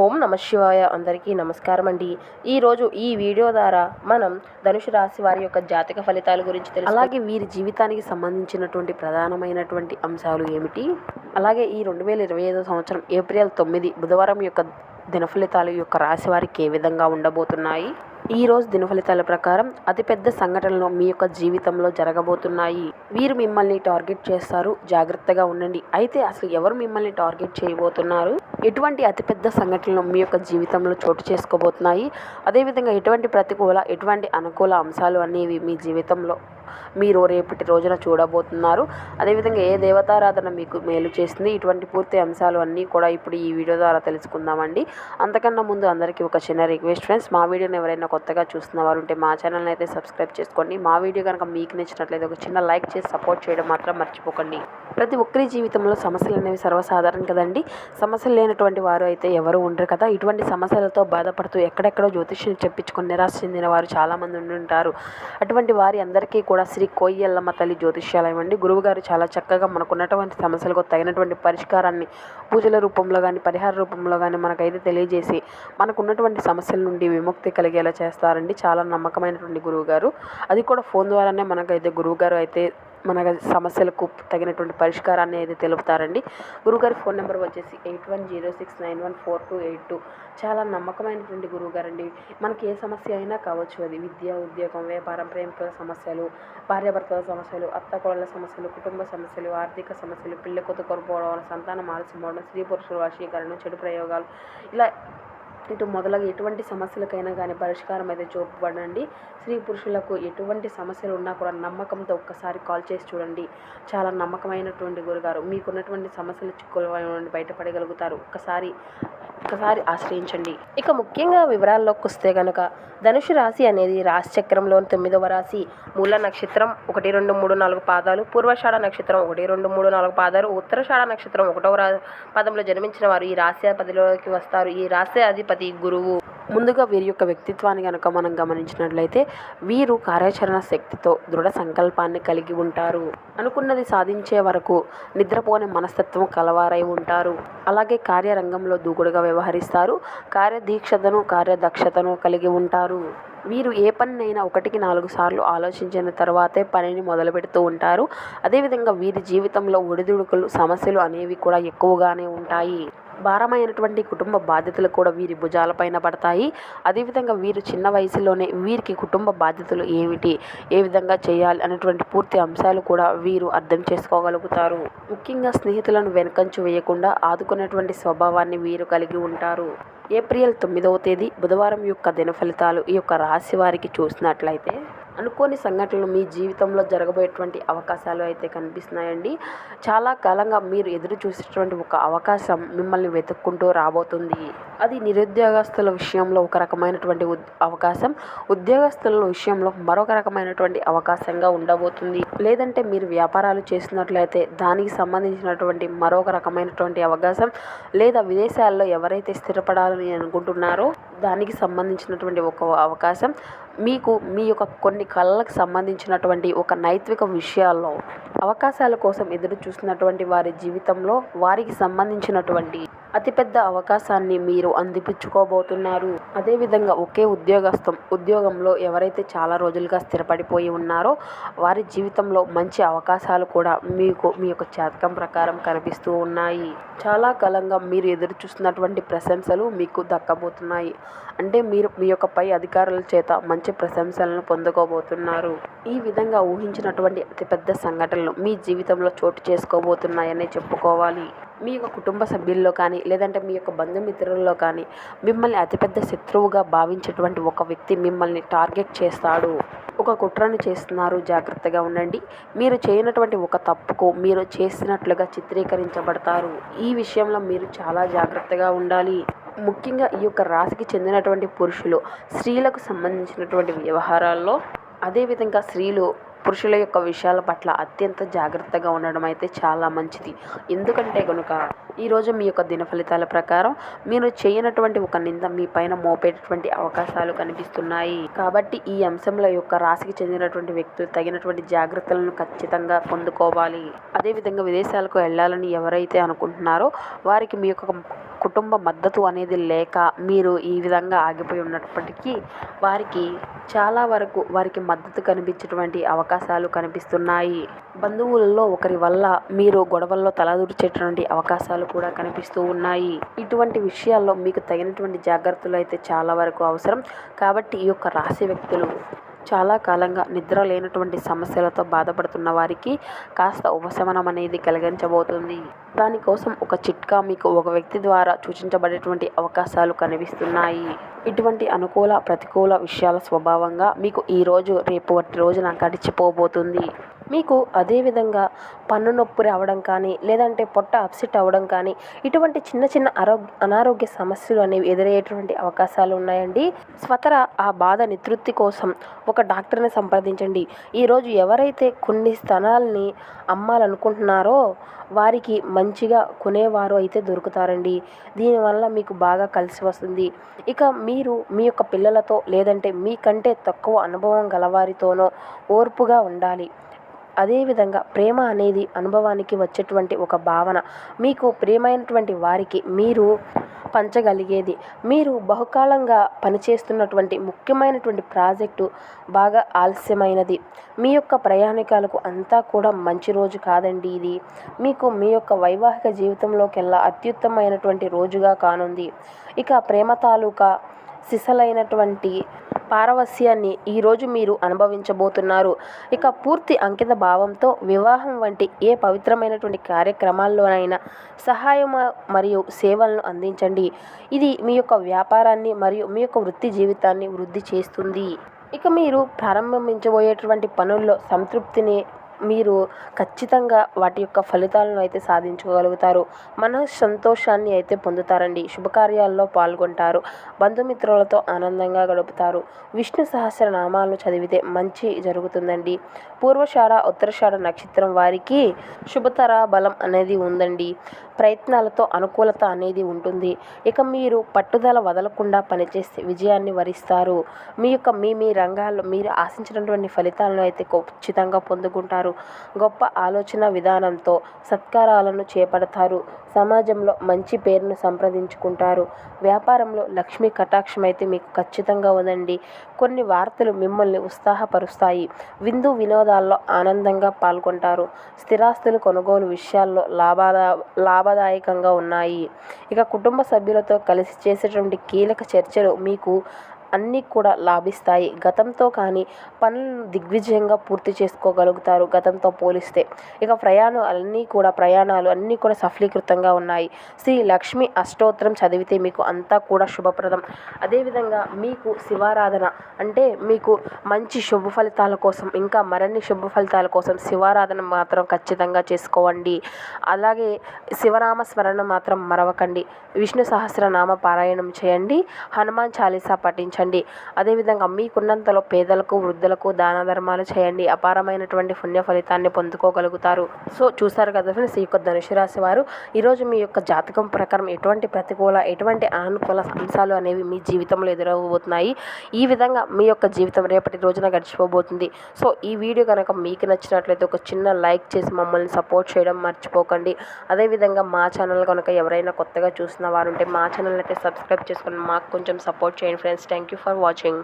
ఓం నమ శివాయ. అందరికీ నమస్కారం అండి. ఈరోజు ఈ వీడియో ద్వారా మనం ధనుసు రాశి వారి యొక్క జాతక ఫలితాల గురించి తెలుసు అలాగే వీరి జీవితానికి సంబంధించినటువంటి ప్రధానమైనటువంటి అంశాలు ఏమిటి? అలాగే ఈ రెండు వేల ఇరవై ఐదో సంవత్సరం ఏప్రిల్ తొమ్మిది బుధవారం యొక్క దిన ఫలితాలు యొక్క రాశి వారికి ఏ విధంగా ఉండబోతున్నాయి? ఈ రోజు ప్రకారం అతిపెద్ద సంఘటనలు మీ యొక్క జీవితంలో జరగబోతున్నాయి. వీరు మిమ్మల్ని టార్గెట్ చేస్తారు. జాగ్రత్తగా ఉండండి. అయితే అసలు ఎవరు మిమ్మల్ని టార్గెట్ చేయబోతున్నారు? ఎటువంటి అతిపెద్ద సంఘటనలు మీ యొక్క జీవితంలో చోటు చేసుకోబోతున్నాయి? అదేవిధంగా ఎటువంటి ప్రతికూల ఎటువంటి అనుకూల అంశాలు అనేవి మీ జీవితంలో మీరు రేపటి రోజున చూడబోతున్నారు? అదేవిధంగా ఏ దేవతారాధన మీకు మేలు చేస్తుంది ఇటువంటి పూర్తి అంశాలు అన్నీ కూడా ఇప్పుడు ఈ వీడియో ద్వారా తెలుసుకుందామండి. అంతకన్నా ముందు అందరికీ ఒక చిన్న రిక్వెస్ట్ ఫ్రెండ్స్ మా వీడియోని ఎవరైనా కొత్తగా చూస్తున్న వారు ఉంటే మా ఛానల్ని అయితే సబ్స్క్రైబ్ చేసుకోండి. మా వీడియో కనుక మీకు నచ్చినట్లయితే ఒక చిన్న లైక్ చేసి సపోర్ట్ చేయడం మాత్రం మర్చిపోకండి. ప్రతి ఒక్కరి జీవితంలో సమస్యలు అనేవి సర్వసాధారణం కదండి. సమస్యలు లేనటువంటి వారు అయితే ఎవరు ఉండరు కదా. ఇటువంటి సమస్యలతో బాధపడుతూ ఎక్కడెక్కడో జ్యోతిష్యం చెప్పించుకొని నిరాశ చెందిన వారు చాలామంది ఉండి ఉంటారు. అటువంటి వారి అందరికీ కూడా శ్రీ కోయ్యల్లమ్మ తల్లి జ్యోతిష్యాలయం అండి. గురువుగారు చాలా చక్కగా మనకున్నటువంటి సమస్యలకు తగినటువంటి పరిష్కారాన్ని పూజల రూపంలో కానీ పరిహార రూపంలో కానీ మనకైతే తెలియజేసి మనకున్నటువంటి సమస్యల నుండి విముక్తి కలిగేలా చేస్తారండి. చాలా నమ్మకమైనటువంటి గురువుగారు అది కూడా ఫోన్ ద్వారానే మనకైతే గురువుగారు అయితే మన సమస్యలకు తగినటువంటి పరిష్కారాన్ని అయితే తెలుపుతారండి. గురుగారి ఫోన్ నెంబర్ వచ్చేసి eight one zero six nine one four two eight two. చాలా నమ్మకమైనటువంటి గురువుగారండి. మనకి ఏ సమస్య అయినా కావచ్చు అది విద్య ఉద్యోగం వ్యాపారం ప్రేమికుల సమస్యలు భార్యాభర్తల సమస్యలు అత్తకోడల సమస్యలు కుటుంబ సమస్యలు ఆర్థిక సమస్యలు పిల్ల కొత్త కోల్పోవడం సంతానం ఆలస్యం అవడం స్త్రీ పురుషుల వశీకరణ చెడు ప్రయోగాలు. ఇలా ఇటు మొదలగు ఎటువంటి సమస్యలకైనా కానీ పరిష్కారం అయితే చూపబడండి. స్త్రీ పురుషులకు ఎటువంటి సమస్యలు ఉన్నా కూడా నమ్మకంతో ఒక్కసారి కాల్ చేసి చూడండి. చాలా నమ్మకమైనటువంటి గురుగారు. మీకున్నటువంటి సమస్యలు చిక్కులు నుండి బయటపడగలుగుతారు. ఒక్కసారి ఒక్కసారి ఆశ్రయించండి. ఇక ముఖ్యంగా వివరాల్లోకి వస్తే కనుక ధనుషు రాశి అనేది రాశి చక్రంలోని తొమ్మిదవ రాశి. మూల నక్షత్రం ఒకటి రెండు మూడు నాలుగు పాదాలు. పూర్వషాఢ నక్షత్రం ఒకటి రెండు మూడు నాలుగు పాదాలు. ఉత్తరషాఢ నక్షత్రం ఒకటవ రా పదంలో జన్మించిన వారు ఈ రాశి పదిలోకి వస్తారు. ఈ రాశి అధిపతి గురువు. ముందుగా వీరి యొక్క వ్యక్తిత్వాన్ని కనుక మనం గమనించినట్లయితే వీరు కార్యాచరణ శక్తితో దృఢ సంకల్పాన్ని కలిగి ఉంటారు. అనుకున్నది సాధించే వరకు నిద్రపోని మనస్తత్వం కలవారై ఉంటారు. అలాగే కార్యరంగంలో దూకుడుగా వ్యవహరిస్తారు. కార్యదీక్షతను కార్యదక్షతను కలిగి ఉంటారు. వీరు ఏ పనినైనా ఒకటికి నాలుగు సార్లు ఆలోచించిన తర్వాతే పనిని మొదలు పెడుతూ ఉంటారు. అదేవిధంగా వీరి జీవితంలో ఒడిదుడుకులు సమస్యలు అనేవి కూడా ఎక్కువగానే ఉంటాయి. భారమైనటువంటి కుటుంబ బాధ్యతలు కూడా వీరి భుజాలపైన పడతాయి. అదేవిధంగా వీరు చిన్న వయసులోనే వీరికి కుటుంబ బాధ్యతలు ఏమిటి? ఏ విధంగా చేయాలి? అనేటువంటి పూర్తి అంశాలు కూడా వీరు అర్థం చేసుకోగలుగుతారు. ముఖ్యంగా స్నేహితులను వెనకంచు వేయకుండా ఆదుకునేటువంటి స్వభావాన్ని వీరు కలిగి ఉంటారు. ఏప్రిల్ తొమ్మిదవ తేదీ బుధవారం యొక్క దిన ఫలితాలు ఈ యొక్క రాశి వారికి చూసినట్లయితే అనుకోని సంఘటనలు మీ జీవితంలో జరగబోయేటువంటి అవకాశాలు అయితే కనిపిస్తున్నాయండి. చాలా కాలంగా మీరు ఎదురు చూసేటువంటి ఒక అవకాశం మిమ్మల్ని వెతుక్కుంటూ రాబోతుంది. అది నిరుద్యోగస్తుల విషయంలో ఒక రకమైనటువంటి అవకాశం. ఉద్యోగస్తుల విషయంలో మరొక రకమైనటువంటి అవకాశంగా ఉండబోతుంది. లేదంటే మీరు వ్యాపారాలు చేస్తున్నట్లయితే దానికి సంబంధించినటువంటి మరొక రకమైనటువంటి అవకాశం. లేదా విదేశాల్లో ఎవరైతే స్థిరపడాలని అనుకుంటున్నారో దానికి సంబంధించినటువంటి ఒక అవకాశం. మీకు మీ యొక్క కొన్ని కళలకు సంబంధించినటువంటి ఒక నైతిక విషయాల్లో అవకాశాల కోసం ఎదురు చూస్తున్నటువంటి వారి జీవితంలో వారికి సంబంధించినటువంటి అతిపెద్ద అవకాశాన్ని మీరు అందిపించుకోబోతున్నారు అదేవిధంగా ఒకే ఉద్యోగస్థం ఉద్యోగంలో ఎవరైతే చాలా రోజులుగా స్థిరపడిపోయి ఉన్నారో వారి జీవితంలో మంచి అవకాశాలు కూడా మీకు మీ యొక్క జాతకం ప్రకారం కనిపిస్తూ ఉన్నాయి. చాలా కాలంగా మీరు ఎదురు చూస్తున్నటువంటి ప్రశంసలు మీకు దక్కబోతున్నాయి. అంటే మీరు మీ యొక్క పై అధికారుల చేత మంచి ప్రశంసలను పొందుకోబోతున్నారు. ఈ విధంగా ఊహించినటువంటి అతిపెద్ద సంఘటనలు మీ జీవితంలో చోటు చేసుకోబోతున్నాయని చెప్పుకోవాలి. మీ యొక్క కుటుంబ సభ్యుల్లో కానీ లేదంటే మీ యొక్క బంధుమిత్రుల్లో కానీ మిమ్మల్ని అతిపెద్ద శత్రువుగా భావించేటువంటి ఒక వ్యక్తి మిమ్మల్ని టార్గెట్ చేస్తాడు. ఒక కుట్రను చేస్తున్నారు. జాగ్రత్తగా ఉండండి. మీరు చేయనటువంటి ఒక తప్పుకు మీరు చేసినట్లుగా చిత్రీకరించబడతారు. ఈ విషయంలో మీరు చాలా జాగ్రత్తగా ఉండాలి. ముఖ్యంగా ఈ యొక్క రాశికి చెందినటువంటి పురుషులు స్త్రీలకు సంబంధించినటువంటి వ్యవహారాల్లో అదేవిధంగా స్త్రీలు పురుషుల యొక్క విషయాల పట్ల అత్యంత జాగ్రత్తగా ఉండడం అయితే చాలా మంచిది. ఎందుకంటే కనుక ఈరోజు మీ యొక్క దిన ఫలితాల ప్రకారం మీరు చేయనటువంటి ఒక నింద మీ పైన మోపేటటువంటి అవకాశాలు కనిపిస్తున్నాయి. కాబట్టి ఈ అంశంలో యొక్క రాశికి చెందినటువంటి వ్యక్తులు తగినటువంటి జాగ్రత్తలను ఖచ్చితంగా పొందుకోవాలి. అదేవిధంగా విదేశాలకు వెళ్ళాలని ఎవరైతే అనుకుంటున్నారో వారికి మీ యొక్క కుటుంబ మద్దతు అనేది లేక మీరు ఈ విధంగా ఆగిపోయి ఉన్నప్పటికీ వారికి చాలా వరకు వారికి మద్దతు కనిపించేటువంటి అవకాశాలు కనిపిస్తున్నాయి. బంధువులలో ఒకరి వల్ల మీరు గొడవల్లో తలదూర్చేటువంటి అవకాశాలు కూడా కనిపిస్తూ ఉన్నాయి. ఇటువంటి విషయాల్లో మీకు తగినటువంటి జాగ్రత్తలు అయితే చాలా వరకు అవసరం. కాబట్టి ఈ యొక్క రాశి వ్యక్తులు చాలా కాలంగా నిద్ర లేనటువంటి సమస్యలతో బాధపడుతున్న వారికి కాస్త ఉపశమనం అనేది కలిగించబోతుంది. దానికోసం ఒక చిట్కా మీకు ఒక వ్యక్తి ద్వారా సూచించబడేటువంటి అవకాశాలు కనిపిస్తున్నాయి. ఇటువంటి అనుకూల ప్రతికూల విషయాల స్వభావంగా మీకు ఈరోజు రేపు రోజున గడిచిపోబోతుంది. మీకు అదేవిధంగా పన్ను నొప్పి రావడం కానీ లేదంటే పొట్ట అప్సెట్ అవ్వడం కానీ ఇటువంటి చిన్న చిన్న ఆరోగ్య అనారోగ్య సమస్యలు అనేవి ఎదురయ్యేటువంటి అవకాశాలు ఉన్నాయండి. స్వతర ఆ బాధ నితృప్తి కోసం ఒక డాక్టర్ని సంప్రదించండి. ఈరోజు ఎవరైతే కొన్ని స్థలాల్ని అమ్మాలనుకుంటున్నారో వారికి మంచిగా కొనేవారు అయితే దొరుకుతారండి. దీనివల్ల మీకు బాగా కలిసి వస్తుంది. ఇక మీరు మీ యొక్క పిల్లలతో లేదంటే మీకంటే తక్కువ అనుభవం గలవారితోనో ఓర్పుగా ఉండాలి. అదేవిధంగా ప్రేమ అనేది అనుభవానికి వచ్చేటువంటి ఒక భావన. మీకు ప్రియమైనటువంటి వారికి మీరు పంచగలిగేది మీరు బహుకాలంగా పనిచేస్తున్నటువంటి ముఖ్యమైనటువంటి ప్రాజెక్టు బాగా ఆలస్యమైనది. మీ యొక్క ప్రయాణికాలకు అంతా కూడా మంచి రోజు కాదండి ఇది. మీకు మీ యొక్క వైవాహిక జీవితంలోకెల్లా అత్యుత్తమైనటువంటి రోజుగా కానుంది. ఇక ప్రేమ తాలూకా సిసలైనటువంటి పారవస్యాన్ని ఈరోజు మీరు అనుభవించబోతున్నారు. ఇక పూర్తి అంకిత భావంతో వివాహం వంటి ఏ పవిత్రమైనటువంటి కార్యక్రమాల్లోనైనా సహాయం మరియు సేవలను అందించండి. ఇది మీ యొక్క వ్యాపారాన్ని మరియు మీ యొక్క వృత్తి జీవితాన్ని వృద్ధి చేస్తుంది. ఇక మీరు ప్రారంభించబోయేటువంటి పనుల్లో సంతృప్తిని మీరు ఖచ్చితంగా వాటి యొక్క ఫలితాలను అయితే సాధించుకోగలుగుతారు మన సంతోషాన్ని అయితే పొందుతారండి. శుభకార్యాల్లో పాల్గొంటారు. బంధుమిత్రులతో ఆనందంగా గడుపుతారు. విష్ణు సహస్రనామాలను చదివితే మంచి జరుగుతుందండి. పూర్వషాఢ ఉత్తరషాఢ నక్షత్రం వారికి శుభతర బలం అనేది ఉందండి. ప్రయత్నాలతో అనుకూలత అనేది ఉంటుంది. ఇక మీరు పట్టుదల వదలకుండా పనిచేస్తే విజయాన్ని వరిస్తారు. మీ యొక్క మీ మీ రంగాల్లో మీరు ఆశించినటువంటి ఫలితాలను అయితే ఖచ్చితంగా పొందుకుంటారు. గొప్ప ఆలోచన విధానంతో సత్కారాలను చేపడతారు. సమాజంలో మంచి పేరును సంప్రదించుకుంటారు. వ్యాపారంలో లక్ష్మీ కటాక్షం అయితే మీకు ఖచ్చితంగా ఉందండి. కొన్ని వార్తలు మిమ్మల్ని ఉత్సాహపరుస్తాయి. విందు వినోదాల్లో ఆనందంగా పాల్గొంటారు. స్థిరాస్తులు కొనుగోలు విషయాల్లో లాభాల లాభ లాభదాయకంగా ఉన్నాయి. ఇక కుటుంబ సభ్యులతో కలిసి చేసేటువంటి కీలక చర్చలు మీకు అన్నీ కూడా లాభిస్తాయి. గతంతో కానీ పనులను దిగ్విజయంగా పూర్తి చేసుకోగలుగుతారు. గతంతో పోలిస్తే ఇక ప్రయాణం అన్నీ కూడా ప్రయాణాలు అన్నీ కూడా సఫలీకృతంగా ఉన్నాయి. శ్రీ లక్ష్మి అష్టోత్తరం చదివితే మీకు అంతా కూడా శుభప్రదం. అదేవిధంగా మీకు శివారాధన అంటే మీకు మంచి శుభ ఫలితాల కోసం ఇంకా మరిన్ని శుభ ఫలితాల కోసం శివారాధన మాత్రం ఖచ్చితంగా చేసుకోండి అలాగే శివనామ స్మరణ మాత్రం మరవకండి. విష్ణు సహస్రనామ పారాయణం చేయండి. హనుమాన్ చాలీసా పఠించండి. అందించండి అదేవిధంగా మీకున్నంతలో పేదలకు వృద్ధులకు దాన ధర్మాలు చేయండి. అపారమైనటువంటి పుణ్య ఫలితాన్ని పొందుకోగలుగుతారు. సో చూసారు కదా ఫ్రెండ్స్ ఈ యొక్క ధనుసు రాశి వారు. ఈరోజు మీ యొక్క జాతకం ప్రకారం ఎటువంటి ప్రతికూల ఎటువంటి అనుకూల అంశాలు అనేవి మీ జీవితంలో ఎదురవబోతున్నాయి ఈ విధంగా మీ యొక్క జీవితం రేపటి రోజున గడిచిపోబోతుంది. సో ఈ వీడియో కనుక మీకు నచ్చినట్లయితే ఒక చిన్న లైక్ చేసి మమ్మల్ని సపోర్ట్ చేయడం మర్చిపోకండి. అదేవిధంగా మా ఛానల్ కనుక ఎవరైనా కొత్తగా చూసిన వారు ఉంటే మా ఛానల్ అయితే సబ్స్క్రైబ్ చేసుకొని మాకు కొంచెం సపోర్ట్ చేయండి friends. Thank you for watching